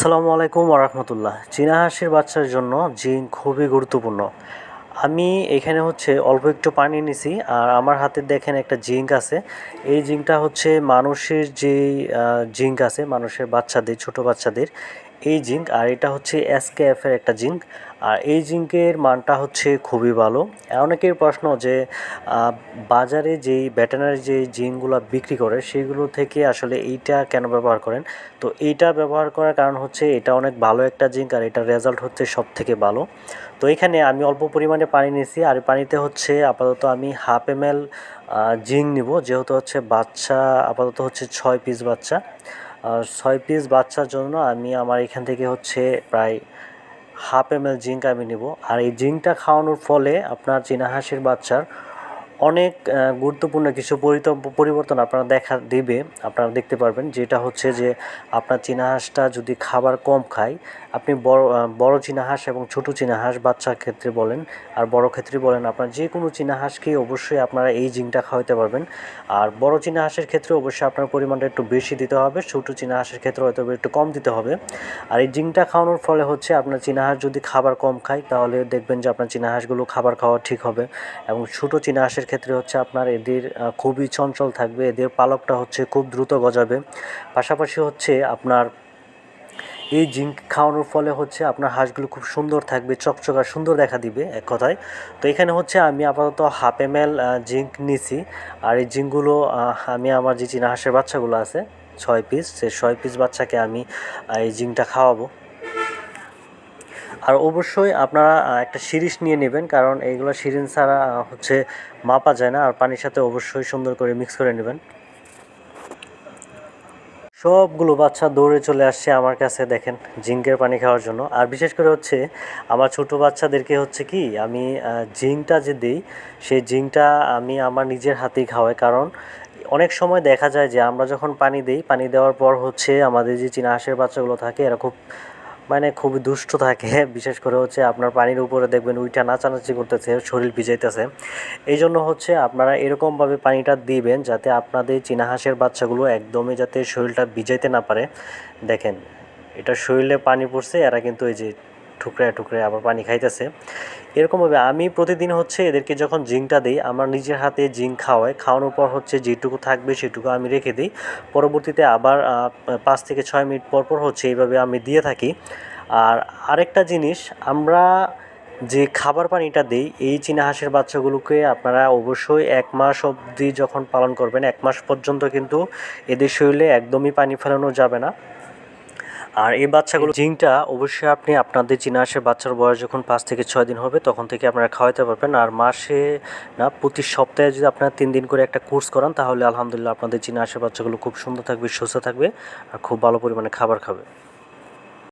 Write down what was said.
আসসালামু আলাইকুম ওরহমতুল্লাহ চীনা হাঁসের বাচ্চার জন্য জিঙ্ক খুবই গুরুত্বপূর্ণ। আমি এখানে হচ্ছে অল্প একটু পানি নিছি আর আমার হাতে দেখেন একটা জিঙ্ক আছে। এই জিঙ্কটা হচ্ছে মানুষের যে জিঙ্ক আছে, মানুষের বাচ্চাদের, ছোট বাচ্চাদের এই জিঙ্ক, আর এটা হচ্ছে এসকেএফ এর একটা জিঙ্ক, আর এই জিঙ্কের মানটা হচ্ছে খুবই ভালো। অনেকের প্রশ্ন যে বাজারে যেই ভেটেনারি যে জিঙ্কগুলো বিক্রি করে, সেগুলো থেকে আসলে এইটা কেন ব্যবহার করেন? তো এইটা ব্যবহার করার কারণ হচ্ছে, এটা অনেক ভালো একটা জিঙ্ক, আর এটার রেজাল্ট হচ্ছে সব থেকে ভালো। তো এখানে আমি অল্প পরিমাণে পানি নিয়েছি, আর পানিতে হচ্ছে আপাতত আমি হাফ এম জিঙ্ক নিব। যেহেতু হচ্ছে বাচ্চা, আপাতত হচ্ছে ছয় পিস বাচ্চা। আর ছয় পিস বাচ্চার জন্য আমি আমার এখান থেকে হচ্ছে প্রায় হাফ এম এল জিঙ্ক আমি নিব। আর এই জিঙ্কটা খাওয়ানোর ফলে আপনার চীনা হাঁসের বাচ্চার অনেক গুরুত্বপূর্ণ কিছু পরিবর্তন আপনারা দেখা দিবে। আপনারা দেখতে পারবেন যেটা হচ্ছে যে আপনার চীনা হাঁসটা যদি খাবার কম খায়, আপনি বড় বড় চীনা হাঁস এবং ছোট চীনা বাচ্চার ক্ষেত্রে বলেন, আর বড় ক্ষেত্রে বলেন, আপনার যে কোনো চীনা হাঁসকেই অবশ্যই আপনারা এই জিঙ্কটা খাওয়াতে পারবেন। আর বড় চীনা হাঁসের ক্ষেত্রে অবশ্যই আপনার পরিমাণটা একটু বেশি দিতে হবে, ছোট চীনা হাঁসের ক্ষেত্রে হয়তো একটু কম দিতে হবে। আর এই জিঙ্কটা খাওয়ানোর ফলে হচ্ছে আপনার চীনা হাঁস যদি খাবার কম খায়, তাহলে দেখবেন যে আপনার চীনা হাঁসগুলো খাবার খাওয়া ঠিক হবে এবং ছোটো চীনা হাঁসের ক্ষেত্রে হচ্ছে আপনার এদের খুবই চঞ্চল থাকবে, এদের পালকটা হচ্ছে খুব দ্রুত গজাবে। পাশাপাশি হচ্ছে আপনার এই জিঙ্ক খাওয়ানোর ফলে হচ্ছে আপনার হাঁসগুলো খুব সুন্দর থাকবে, চকচকা সুন্দর দেখা দিবে, এক কথায়। তো এখানে হচ্ছে আমি আপাতত হাফ এম জিঙ্ক নিছি। আর এই জিঙ্কগুলো আমি আমার যে চীনা হাঁসের বাচ্চাগুলো আছে, ছয় পিস সে ছয় পিস বাচ্চাকে আমি এই জিঙ্কটা খাওয়াবো। আর অবশ্যই আপনারা একটা সিরিজ নিয়ে নেবেন, কারণ এইগুলো সিরিজ ছাড়া হচ্ছে মাপা যায় না, আর পানির সাথে অবশ্যই সুন্দর করে মিক্স করে নেবেন। সবগুলো বাচ্চা দৌড়ে চলে আসছে আমার কাছে, দেখেন, জিঙ্কের পানি খাওয়ার জন্য। আর বিশেষ করে হচ্ছে, আমার ছোট বাচ্চাদেরকে হচ্ছে কি, আমি জিঙ্কটা যে দিই, সেই জিঙ্কটা আমি আমার নিজের হাতেই খাওয়াই। কারণ অনেক সময় দেখা যায় যে আমরা যখন পানি দিই, পানি দেওয়ার পর হচ্ছে আমাদের যে চীনা হাঁসের বাচ্চাগুলো থাকে, এরা খুব মানে খুবই দুষ্ট থাকে। বিশেষ করে হচ্ছে আপনার পানির উপরে দেখবেন উইটা নাচানাচি করতেছে, শরীর ভিজাইতেছে। এই জন্য হচ্ছে আপনারা এরকমভাবে পানিটা দিবেন যাতে আপনাদের চীনা হাঁসের বাচ্চাগুলো একদমই যাতে শরীরটা ভিজাইতে না পারে। দেখেন, এটা শরীরে পানি পড়ছে, এরা কিন্তু এই যে ঠুকরে ঠুকরে আবার পানি খাইতেছে। এরকমভাবে আমি প্রতিদিন হচ্ছে এদেরকে যখন জিঙ্কটা দিই, আমার নিজের হাতে জিঙ্ক খাওয়াই খাওয়ানোর পর হচ্ছে যেটুকু থাকবে সেটুকু আমি রেখে দিই। পরবর্তীতে আবার পাঁচ থেকে ছয় মিনিট পর পর হচ্ছে এইভাবে আমি দিয়ে থাকি। আর আরেকটা জিনিস, আমরা যে খাবার পানিটা দিই, এই চীনা হাঁসের বাচ্চাগুলোকে আপনারা অবশ্যই এক মাস অবধি যখন পালন করবেন, এক মাস পর্যন্ত কিন্তু এদের শরীরে একদমই পানি ফেলানো যাবে না। আর এই বাচ্চাগুলো জিঙ্কটা অবশ্যই আপনি আপনাদের চীনা আসে বাচ্চার বয়স যখন পাঁচ থেকে ছয় দিন হবে, তখন থেকে আপনারা খাওয়াতে পারবেন। আর মাসে না, প্রতি সপ্তাহে যদি আপনারা তিন দিন করে একটা কোর্স করান, তাহলে আলহামদুলিল্লাহ আপনাদের চীনা আসে বাচ্চাগুলো খুব সুন্দর থাকবে, সুস্থ থাকবে, আর খুব ভালো পরিমাণে খাবার খাবে।